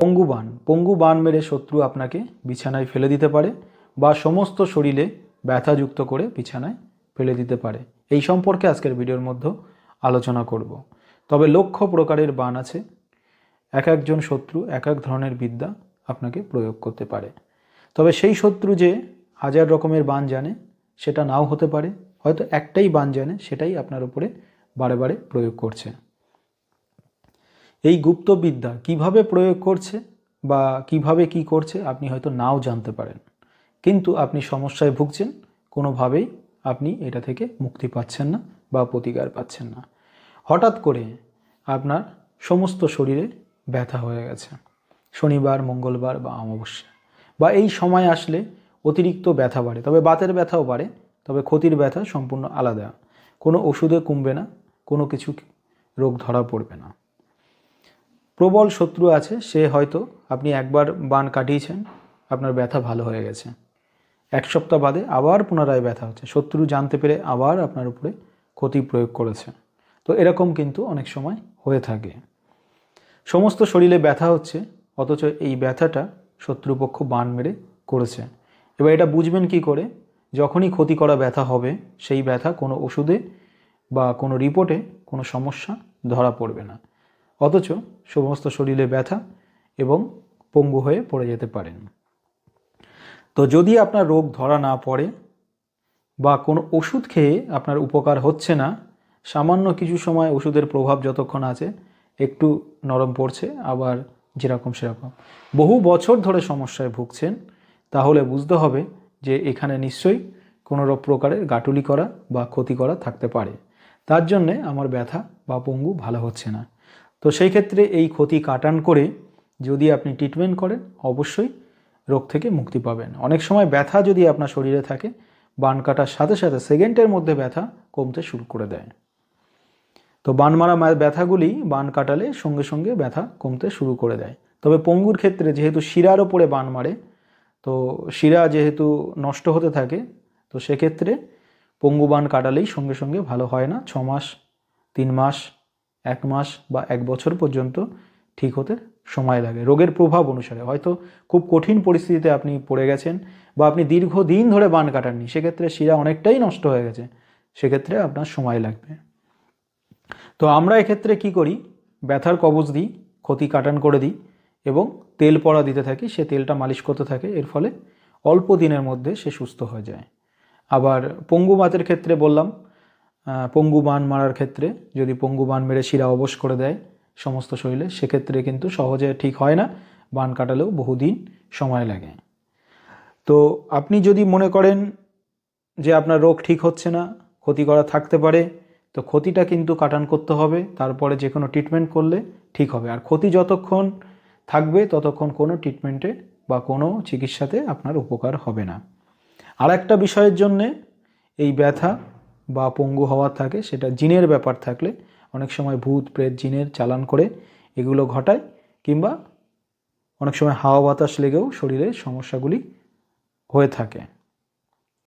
পঙ্গু বান। পঙ্গু বান মেরে শত্রু আপনাকে বিছানায় ফেলে দিতে পারে বা সমস্ত শরীরে ব্যথাযুক্ত করে বিছানায় ফেলে দিতে পারে। এই সম্পর্কে আজকের ভিডিওর মধ্যে আলোচনা করব। তবে লক্ষ প্রকারের বান আছে। এক একজন শত্রু এক এক ধরনের বিদ্যা আপনাকে প্রয়োগ করতে পারে। তবে সেই শত্রু যে হাজার রকমের বান জানে, সেটা নাও হতে পারে। হয়তো একটাই বান জানে, সেটাই আপনার উপরে বারে বারে প্রয়োগ করছে। এই গুপ্তবিদ্যা কীভাবে প্রয়োগ করছে বা কীভাবে কি করছে আপনি হয়তো নাও জানতে পারেন। কিন্তু আপনি সমস্যায় ভুগছেন, কোনোভাবেই আপনি এটা থেকে মুক্তি পাচ্ছেন না বা প্রতিকার পাচ্ছেন না। হঠাৎ করে আপনার সমস্ত শরীরে ব্যথা হয়ে গেছে। শনিবার, মঙ্গলবার বা অমাবস্যা। বা এই সময় আসলে অতিরিক্ত ব্যথা বাড়ে। তবে বাতের ব্যথাও বাড়ে, তবে ক্ষতির ব্যথা সম্পূর্ণ আলাদা। কোনো ওষুধে কমবে না, কোনো কিছু রোগ ধরা পড়বে না। প্রবল শত্রু আছে, সে হয়তো আপনি একবার বান কাটিয়েছেন, আপনার ব্যথা ভালো হয়ে গেছে। এক সপ্তাহ বাদে আবার পুনরায় ব্যথা হচ্ছে। শত্রু জানতে পেরে আবার আপনার উপরে ক্ষতি প্রয়োগ করেছে। তো এরকম কিন্তু অনেক সময় হয়ে থাকে। সমস্ত শরীরে ব্যথা হচ্ছে, অথচ এই ব্যথাটা শত্রুপক্ষ বান মেরে করেছে। এবার এটা বুঝবেন কি করে? যখনই ক্ষতি করা ব্যথা হবে, সেই ব্যথা কোনো ওষুধে বা কোনো রিপোর্টে কোনো সমস্যা ধরা পড়বে না। অথচ সমস্ত শরীরে ব্যথা এবং পঙ্গু হয়ে পড়ে যেতে পারেন। তো যদি আপনার রোগ ধরা না পড়ে বা কোনো ওষুধ খেয়ে আপনার উপকার হচ্ছে না, সামান্য কিছু সময় ওষুধের প্রভাব যতক্ষণ আছে, একটু নরম পড়ছে, আবার যেরকম সেরকম। বহু বছর ধরে সমস্যায় ভুগছেন, তাহলে বুঝতে হবে যে এখানে নিশ্চয়ই কোনো প্রকারের গাটুলি করা বা ক্ষতি করা থাকতে পারে। তার জন্যে আমার ব্যথা বা পঙ্গু ভালো হচ্ছে না। তো সেই ক্ষেত্রে এই ক্ষতি কাটান করে যদি আপনি ট্রিটমেন্ট করেন, অবশ্যই রোগ থেকে মুক্তি পাবেন। অনেক সময় ব্যথা যদি আপনার শরীরে থাকে, বান কাটার সাথে সাথে সেকেন্ডের মধ্যে ব্যথা কমতে শুরু করে দেয়। তো বান মারা ব্যথাগুলি বান কাটালে সঙ্গে সঙ্গে ব্যথা কমতে শুরু করে দেয়। তবে পঙ্গুর ক্ষেত্রে যেহেতু শিরার ওপরে বান মারে, তো শিরা যেহেতু নষ্ট হতে থাকে, তো সেক্ষেত্রে পঙ্গু বান কাটালেই সঙ্গে সঙ্গে ভালো হয় না। ছ মাস, তিন মাস এক মাস বা এক বছর পর্যন্ত ঠিক হতে সময় লাগে। রোগের প্রভাব অনুসারে। হয়তো খুব কঠিন পরিস্থিতিতে আপনি পড়ে গেছেন বা আপনি দীর্ঘদিন ধরে বান কাটাননি, সেক্ষেত্রে শিরা অনেকটাই নষ্ট হয়ে গেছে, সেক্ষেত্রে আপনার সময় লাগবে। তো আমরা এক্ষেত্রে কি করি? ব্যথার কবজ দিই, ক্ষতি কাটান করে দিই এবং তেল পড়া দিতে থাকি। সে তেলটা মালিশ করতে থাকে, এর ফলে অল্প দিনের মধ্যে সে সুস্থ হয়ে যায়। আবার পঙ্গু বাতের ক্ষেত্রে বললাম পঙ্গু বান মারার ক্ষেত্রে যদি পঙ্গু বান মেরে শিরা অবশ করে দেয় সমস্ত শরীরে, সেক্ষেত্রে কিন্তু সহজে ঠিক হয় না। বান কাটালেও বহুদিন সময় লাগে। তো আপনি যদি মনে করেন যে আপনার রোগ ঠিক হচ্ছে না, ক্ষতি করা থাকতে পারে, তো ক্ষতিটা কিন্তু কাটান করতে হবে। তারপরে যে কোনো ট্রিটমেন্ট করলে ঠিক হবে। আর ক্ষতি যতক্ষণ থাকবে, ততক্ষণ কোনো ট্রিটমেন্টে বা কোনো চিকিৎসাতে আপনার উপকার হবে না। আর একটা বিষয়ের জন্যে এই ব্যথা বা পঙ্গু হওয়ার থাকে, সেটা জিনের ব্যাপার থাকলে অনেক সময় ভূত, প্রেত, জিনের চালান করে এগুলো ঘটায় কিংবা অনেক সময় হাওয়া বাতাস লেগেও শরীরের সমস্যাগুলি হয়ে থাকে।